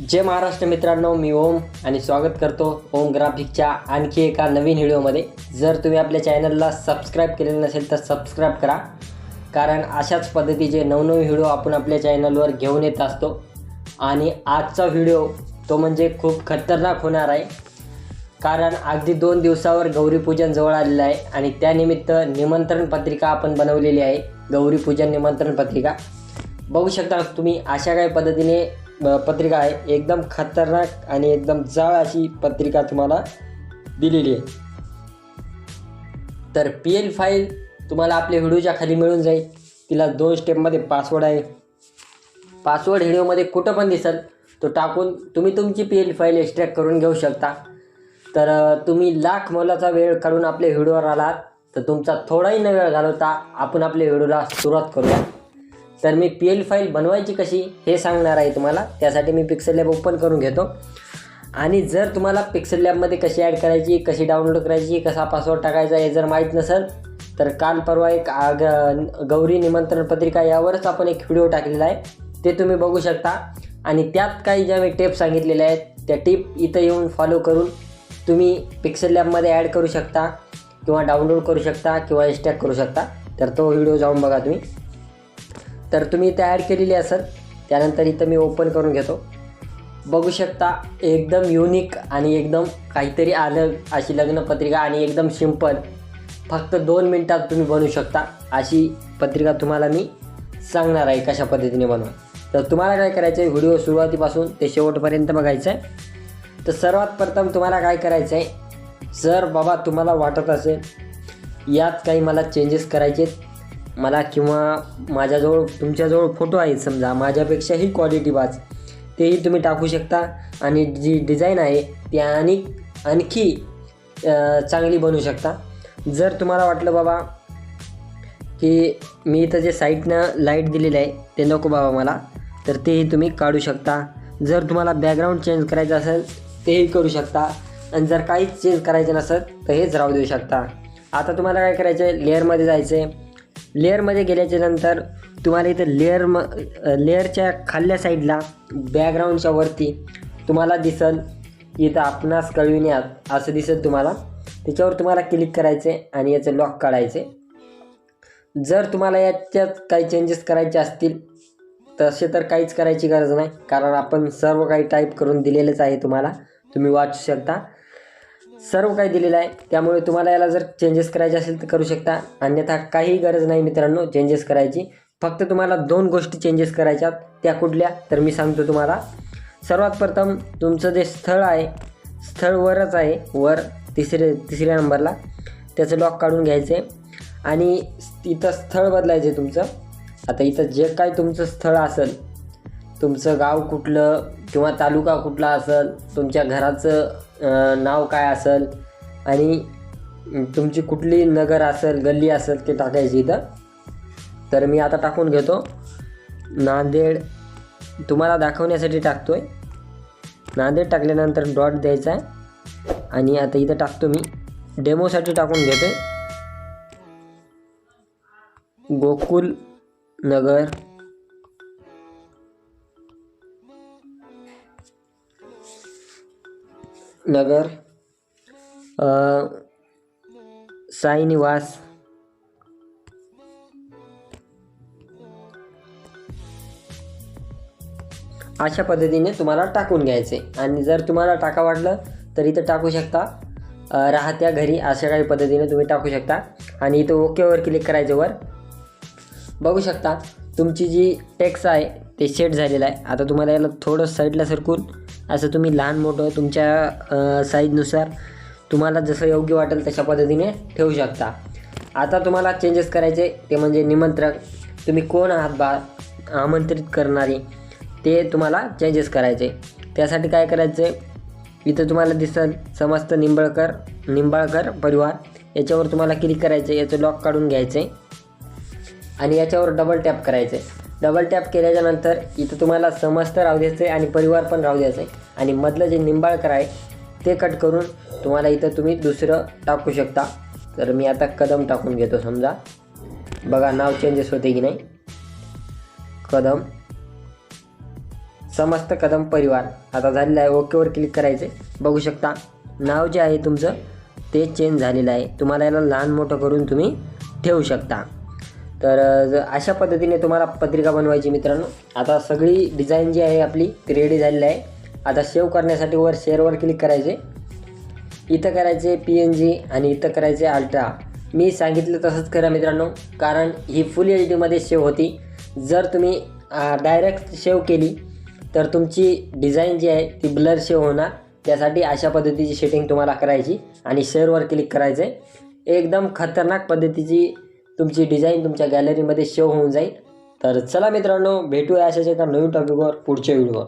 जय महाराष्ट्र मित्रांनो मी ओम आणि स्वागत करतो ओम ग्राफिकच्या आणखी एका नवीन व्हिडिओमध्ये. जर तुम्ही आपल्या चॅनलला सबस्क्राईब केलेलं नसेल तर सबस्क्राईब करा. कारण अशाच पद्धतीचे नवनवीन व्हिडिओ आपण आपल्या चॅनलवर घेऊन येत असतो. आणि आजचा व्हिडिओ तो म्हणजे खूप खतरनाक होणार आहे. कारण अगदी दोन दिवसावर गौरीपूजन जवळ आलेलं आहे आणि त्यानिमित्त निमंत्रण पत्रिका आपण बनवलेली आहे. गौरीपूजन निमंत्रण पत्रिका. बघू शकता तुम्ही अशा काही पद्धतीने पत्रिका आहे. एकदम खतरनाक आणि एकदम जाळ अशी पत्रिका तुम्हाला दिलेली आहे. तर पी एल फाईल तुम्हाला आपल्या व्हिडिओच्या खाली मिळून जाईल. तिला दोन स्टेपमध्ये पासवर्ड आहे. पासवर्ड व्हिडिओमध्ये कुठं पण दिसेल तो टाकून तुम्ही तुमची पी एल फाईल एक्स्ट्रॅक्ट करून घेऊ शकता. तर तुम्ही लाख मोलाचा वेळ काढून आपल्या व्हिडिओवर आलात तर तुमचा थोडाही न वेळ घालवता आपण आपल्या व्हिडिओला सुरुवात करूया. तर मी पी एल फाईल बनवायची कशी हे सांगणार आहे तुम्हाला. त्यासाठी मी पिक्सल लॅब ओपन करून घेतो. आणि जर तुम्हाला पिक्सल लॅबमध्ये कशी ॲड करायची कशी डाउनलोड करायची कसा पासवर्ड टाकायचा हे जर माहीत नसेल तर काल परवा एक आग गौरी निमंत्रण पत्रिका यावरच आपण एक व्हिडिओ टाकलेला आहे. ते तुम्ही बघू शकता. आणि त्यात काही ज्या मी टिप्स सांगितलेल्या आहेत त्या टिप इथं येऊन फॉलो करून तुम्ही पिक्सल लॅबमध्ये ॲड करू शकता किंवा डाउनलोड करू शकता किंवा इन्स्टॅक करू शकता. तर तो व्हिडिओ जाऊन बघा तुम्ही. तर तुम्ही इथं ॲड केलेली असेल त्यानंतर इथं मी ओपन करून घेतो. बघू शकता एकदम युनिक आणि एकदम काहीतरी आलं अशी लग्नपत्रिका आणि एकदम सिंपल फक्त दोन मिनटात तुम्ही बनवू शकता. अशी पत्रिका तुम्हाला मी सांगणार आहे कशा पद्धतीने बनवा तर तुम्हाला काय करायचं आहे व्हिडिओ सुरुवातीपासून ते शेवटपर्यंत बघायचं आहे तर सर्वात प्रथम तुम्हाला काय करायचं आहे जर बाबा तुम्हाला वाटत असेल यात काही मला चेंजेस करायचे मला किंवा माझ्याजवळ तुमच्याजवळ फोटो आहेत समजा माझ्यापेक्षाही क्वालिटी वाच तेही तुम्ही टाकू शकता आणि जी डिझाईन आहे ती आणि आणखी चांगली बनवू शकता. जर तुम्हाला वाटलं बाबा की मी इथं जे साईटनं लाइट दिलेलं आहे ते नको बाबा मला तर तेही तुम्ही काढू शकता. जर तुम्हाला बॅकग्राऊंड चेंज करायचं असेल तेही करू शकता. आणि जर काहीच चेंज करायचं नसेल तर हेच राहू देऊ शकता. आता तुम्हाला काय करायचं आहे लेअरमध्ये जायचं आहे लेअरमध्ये गेल्याच्यानंतर तुम्हाला इथं लेअर म लेअरच्या खाल्ल्या साईडला बॅकग्राऊंडच्या वरती तुम्हाला दिसल इथं आपणास कळविण्यात असं दिसेल तुम्हाला. त्याच्यावर तुम्हाला क्लिक करायचे आणि याचं लॉक काढायचे. जर तुम्हाला याच्यात काही चेंजेस करायचे असतील तसे तर काहीच करायची गरज नाही कारण आपण सर्व काही टाईप करून दिलेलंच आहे तुम्हाला. तुम्ही वाचू शकता. सर्व काही दिलेलं आहे. त्यामुळे तुम्हाला याला जर चेंजेस करायचे असेल तर करू शकता. अन्यथा काही गरज नाही मित्रांनो चेंजेस करायची. फक्त तुम्हाला दोन गोष्टी चेंजेस करायच्यात. त्या कुठल्या? तर मी सांगतो तुम्हाला. सर्वात प्रथम तुमचं जे स्थळ आहे स्थळ वरच आहे. वर तिसरे तिसऱ्या नंबरला. त्याचं लॉक काढून घ्यायचं आहे आणि इथं स्थळ बदलायचं आहे तुमचं. आता इथं जे काय तुमचं स्थळ असेल तुमचं गाव कुठलं किंवा तालुका कुठला असेल तुमच्या घराचं नाव काय असेल आणि तुमची कुठली नगर असेल गल्ली असेल ते टाकायची इथं. तर मी आता टाकून घेतो. नांदेड तुम्हाला दाखवण्यासाठी टाकतो आहे नांदेड टाकल्यानंतर डॉट द्यायचा आहे. आणि आता इथं टाकतो मी. डेमोसाठी टाकून घेतो आहे गोकुल नगर. नगर साई निवास अशा पद्धतीने तुम्हाला टाकून घ्यायचे. आणि जर तुम्हाला टाका वाटलं तर इथं टाकू शकता. राहत्या घरी अशा काही पद्धतीने तुम्ही टाकू शकता. आणि इथं ओकेवर क्लिक करायचं वर. बघू शकता तुमची जी टेक्स आहे ते सेट झालेलं आहे. आता तुम्हाला याला थोडं साईडला सरकून असं तुम्ही लहान मोठं तुमच्या साईजनुसार तुम्हाला जसं योग्य वाटेल तशा पद्धतीने ठेवू शकता. आता तुम्हाला चेंजेस करायचे ते म्हणजे निमंत्रक तुम्ही कोण आहात बा? आमंत्रित करणारी. ते तुम्हाला चेंजेस करायचे. त्यासाठी काय करायचं? आहे इथं तुम्हाला दिसेल समस्त निंबाळकर निंबाळकर परिवार. याच्यावर तुम्हाला क्लिक करायचं याचं लॉक काढून घ्यायचे. आणि याच्यावर डबल टॅप करायचे. डबल टॅप केल्याच्यानंतर इथं तुम्हाला समस्त राहू द्यायचं आहे आणि परिवार पण राहू द्यायचं आहे आणि मधलं जे निंबाळकर आहे ते कट करून तुम्हाला इथं तुम्ही दुसरं टाकू शकता. तर मी आता कदम टाकून घेतो समजा. बघा नाव चेंजेस होते की नाही? कदम. समस्त कदम परिवार. आता झालेलं आहे ओकेवर क्लिक करायचे बघू शकता नाव जे आहे तुमचं ते चेंज झालेलं आहे. तुम्हाला याला लहान मोठं करून तुम्ही ठेवू शकता. तर ज- अशा पद्धतीने तुम्हाला पत्रिका बनवायची मित्रांनो. आता सगळी डिझाईन जी आहे आपली ती रेडी झालेली आहे. आता सेव्ह करण्यासाठी वर शेअरवर क्लिक करायचे. इथं करायचे पी एन जी आणि इथं करायचे अल्ट्रा मी सांगितलं तसंच करा मित्रांनो कारण ही फुल एच डीमध्ये सेव्ह होती. जर तुम्ही डायरेक्ट सेव्ह केली तर तुमची डिझाईन जी आहे ती ब्लर सेव्ह होणार. त्यासाठी अशा पद्धतीची सेटिंग तुम्हाला करायची आणि शेअरवर क्लिक करायचं. आहे एकदम खतरनाक पद्धतीची तुमची डिझाईन तुमच्या गॅलरीमध्ये सेव्ह होऊन जाईल. तर चला मित्रांनो भेटूया अशाच एका नवीन टॉपिकवर पुढच्या व्हिडिओवर